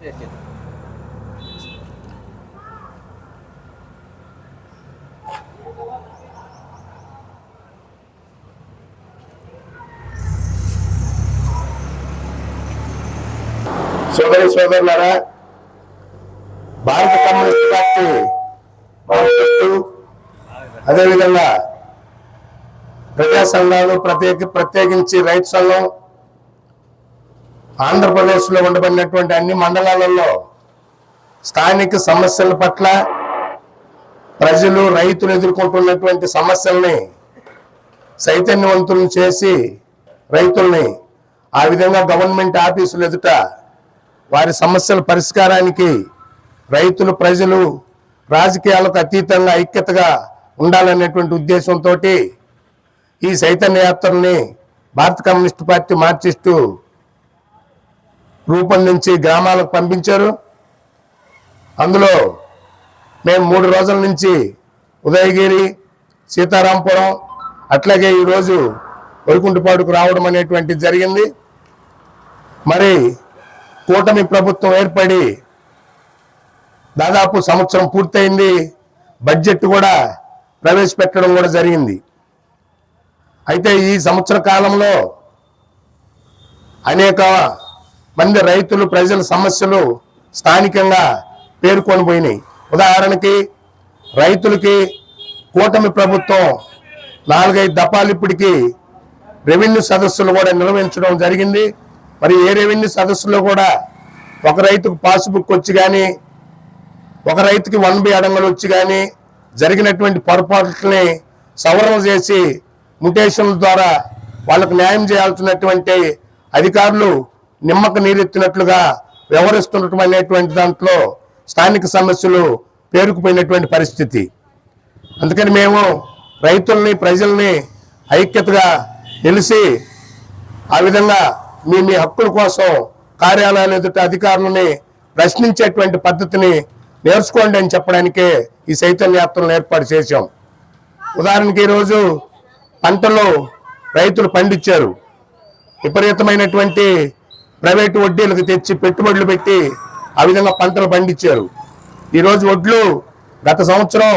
సోదరి సోదరులారా భారత కమ్యూనిస్ట్ పార్టీ భవిష్యత్తు అదేవిధంగా ప్రజా సంఘాలు ప్రత్యేక ప్రత్యేకించి రైతు సంఘం ఆంధ్రప్రదేశ్లో ఉండబడినటువంటి అన్ని మండలాలలో స్థానిక సమస్యల పట్ల ప్రజలు రైతులు ఎదుర్కొంటున్నటువంటి సమస్యల్ని చైతన్యవంతులను చేసి రైతుల్ని ఆ విధంగా గవర్నమెంట్ ఆఫీసులు ఎదుట వారి సమస్యల పరిష్కారానికి రైతులు ప్రజలు రాజకీయాలకు అతీతంగా ఐక్యతగా ఉండాలనేటువంటి ఉద్దేశంతో ఈ చైతన్య యాత్రని భారత కమ్యూనిస్ట్ పార్టీ మార్చిస్తూ రూపొందించి గ్రామాలకు పంపించారు. అందులో మేము మూడు రోజుల నుంచి ఉదయగిరి సీతారాంపురం అట్లాగే ఈరోజు వరికుంటుపాడుకు రావడం అనేటువంటిది జరిగింది. మరి కూటమి ప్రభుత్వం ఏర్పడి దాదాపు సంవత్సరం పూర్తయింది. బడ్జెట్ కూడా ప్రవేశపెట్టడం కూడా జరిగింది. అయితే ఈ సంవత్సర కాలంలో అనేక మంది రైతులు ప్రజల సమస్యలు స్థానికంగా పేర్కొని పోయినాయి. ఉదాహరణకి రైతులకి కూటమి ప్రభుత్వం నాలుగైదు దఫాలు ఇప్పటికీ రెవెన్యూ సదస్సులు కూడా నిర్వహించడం జరిగింది. మరి ఏ రెవెన్యూ సదస్సులో కూడా ఒక రైతుకు పాస్బుక్ వచ్చి కానీ ఒక రైతుకి వన్ బి అడంగలు వచ్చి కానీ జరిగినటువంటి పొరపాట్లని సవరణ చేసి ముటేషన్ల ద్వారా వాళ్ళకు న్యాయం చేయాల్సినటువంటి అధికారులు నిమ్మక నీరెత్తినట్లుగా వ్యవహరిస్తున్నటువంటి దాంట్లో స్థానిక సమస్యలు పేరుకుపోయినటువంటి పరిస్థితి. అందుకని మేము రైతుల్ని ప్రజల్ని ఐక్యతగా తెలిసి ఆ విధంగా మీ మీ హక్కుల కోసం కార్యాలయాలు ఎదుట అధికారులని ప్రశ్నించేటువంటి పద్ధతిని నేర్చుకోండి అని చెప్పడానికే ఈ సైతన్ యాత్రను ఏర్పాటు చేశాం. ఉదాహరణకి ఈరోజు పంటలు రైతులు పండించారు విపరీతమైనటువంటి ప్రైవేట్ వడ్డీలకు తెచ్చి పెట్టుబడులు పెట్టి ఆ విధంగా పంటలు పండించారు. ఈరోజు వడ్లు గత సంవత్సరం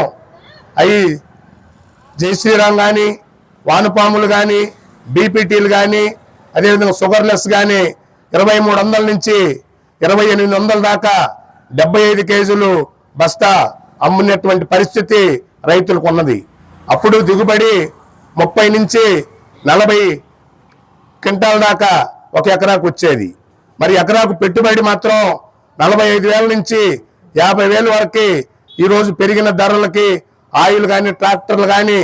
అవి జై శ్రీరామ్ కానీ వానపాములు కానీ బీపీటీలు కానీ అదేవిధంగా షుగర్లెస్ కానీ ఇరవై మూడు వందల నుంచి ఇరవై ఎనిమిది వందల దాకా డెబ్బై ఐదు కేజీలు బస్తా అమ్ముకునేటువంటి పరిస్థితి రైతులకు ఉన్నది. అప్పుడు దిగుబడి ముప్పై నుంచి నలభై క్వింటాల దాకా ఒక ఎకరాకు వచ్చేది. మరి ఎకరాకు పెట్టుబడి మాత్రం నలభై ఐదు వేల నుంచి యాభై వేల వరకు ఈరోజు పెరిగిన ధరలకి ఆయిల్ కానీ ట్రాక్టర్లు కానీ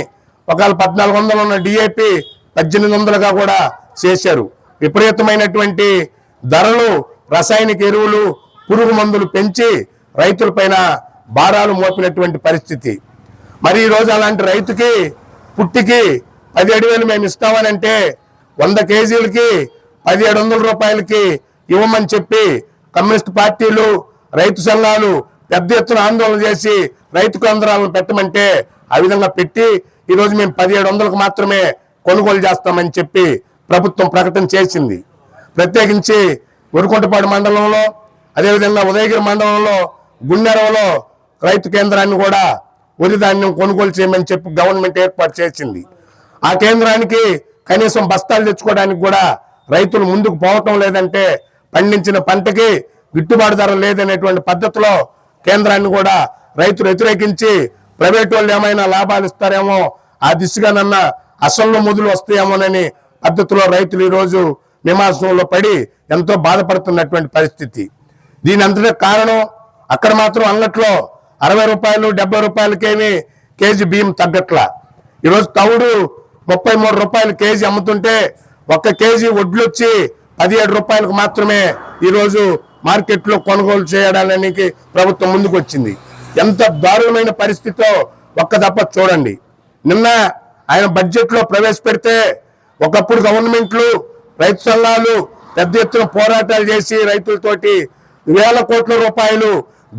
ఒకవేళ పద్నాలుగు వందలు ఉన్న డిఏపి పద్దెనిమిది వందలుగా కూడా చేశారు. విపరీతమైనటువంటి ధరలు రసాయనిక ఎరువులు పురుగు మందులు పెంచి రైతులపైన భారాలు మోపినటువంటి పరిస్థితి. మరి ఈరోజు అలాంటి రైతుకి పుట్టికి పదిహేడు వేలు మేము ఇస్తామని అంటే వంద కేజీలకి పదిహేడు వందల రూపాయలకి ఇవ్వమని చెప్పి కమ్యూనిస్ట్ పార్టీలు రైతు సంఘాలు పెద్ద ఎత్తున ఆందోళన చేసి రైతు కేంద్రాలను పెట్టమంటే ఆ విధంగా పెట్టి ఈరోజు మేము పదిహేడు వందలకు మాత్రమే కొనుగోలు చేస్తామని చెప్పి ప్రభుత్వం ప్రకటన చేసింది. ప్రత్యేకించి ఉరుకుంటపాడు మండలంలో అదేవిధంగా ఉదయగిరి మండలంలో గుండెరవలో రైతు కేంద్రాన్ని కూడా వరి ధాన్యం కొనుగోలు చేయమని చెప్పి గవర్నమెంట్ ఏర్పాటు చేసింది. ఆ కేంద్రానికి కనీసం బస్తాలు తెచ్చుకోవడానికి కూడా రైతులు ముందుకు పోవటం లేదంటే పండించిన పంటకి గిట్టుబాటు ధర లేదనేటువంటి పద్ధతిలో కేంద్రాన్ని కూడా రైతులు వ్యతిరేకించి ప్రైవేట్ వాళ్ళు ఏమైనా లాభాలు ఇస్తారేమో ఆ దిశగానన్న అసలు మొదలు వస్తాయేమోనని పద్ధతిలో రైతులు ఈరోజు నిమాసంలో పడి ఎంతో బాధపడుతున్నటువంటి పరిస్థితి. దీని అంతటి కారణం అక్కడ మాత్రం అంగట్లో అరవై రూపాయలు డెబ్బై రూపాయలకేమి కేజీ బియ్యం తగ్గట్లా. ఈరోజు తవుడు ముప్పై మూడు రూపాయలు కేజీ అమ్ముతుంటే ఒక్క కేజీ వడ్లు వచ్చి పదిహేడు రూపాయలకు మాత్రమే ఈరోజు మార్కెట్లో కొనుగోలు చేయడానికి ప్రభుత్వం ముందుకు వచ్చింది ఎంత దారుణమైన పరిస్థితితో ఒక్క దప్ప చూడండి. నిన్న ఆయన బడ్జెట్లో ప్రవేశపెడితే ఒకప్పుడు గవర్నమెంట్లు రైతు సంఘాలు పెద్ద ఎత్తున పోరాటాలు చేసి రైతులతోటి వేల కోట్ల రూపాయలు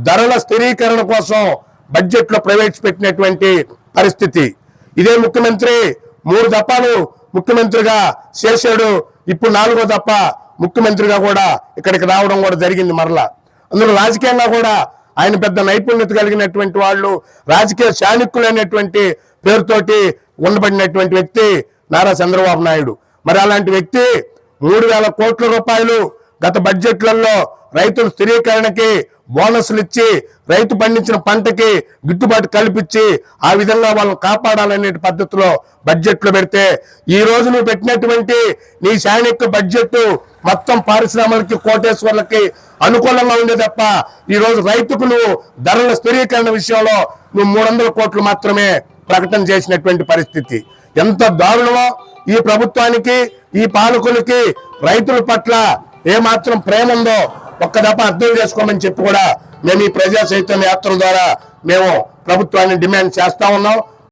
ధరల స్థిరీకరణ కోసం బడ్జెట్లో ప్రవేశపెట్టినటువంటి పరిస్థితి. ఇదే ముఖ్యమంత్రి మూడు దఫాలు ముఖ్యమంత్రిగా చేశాడు. ఇప్పుడు నాలుగో తప్ప ముఖ్యమంత్రిగా కూడా ఇక్కడికి రావడం కూడా జరిగింది మరలా. అందులో రాజకీయంగా కూడా ఆయన పెద్ద నైపుణ్యత కలిగినటువంటి వాళ్ళు రాజకీయ చాణక్యులైనటువంటి పేరుతోటి ఉండబడినటువంటి వ్యక్తి నారా చంద్రబాబు నాయుడు. మరి అలాంటి వ్యక్తి మూడు వేల కోట్ల రూపాయలు గత బడ్జెట్లలో రైతుల స్థిరీకరణకి బోనస్లు ఇచ్చి రైతు పండించిన పంటకి గిట్టుబాటు కల్పించి ఆ విధంగా వాళ్ళని కాపాడాలనే పద్ధతిలో బడ్జెట్లో పెడితే ఈ రోజు నువ్వు పెట్టినటువంటి నీ సైనిక బడ్జెట్ మొత్తం పారిశ్రామికలకి కోటేశ్వర్లకి అనుకూలంగా ఉండే తప్ప ఈ రోజు రైతుకు నువ్వు ధరల స్థిరీకరణ విషయంలో నువ్వు మూడు వందల కోట్లు మాత్రమే ప్రకటన చేసినటువంటి పరిస్థితి. ఎంత దారుణమో ఈ ప్రభుత్వానికి ఈ పాలకులకి రైతుల పట్ల ఏమాత్రం ప్రేమ ఉందో ఒక్క అర్థం చేసుకోమని చెప్పి కూడా మేము ఈ ప్రజా చైతన్య యాత్ర ద్వారా మేము ప్రభుత్వాన్ని డిమాండ్ చేస్తా ఉన్నాం.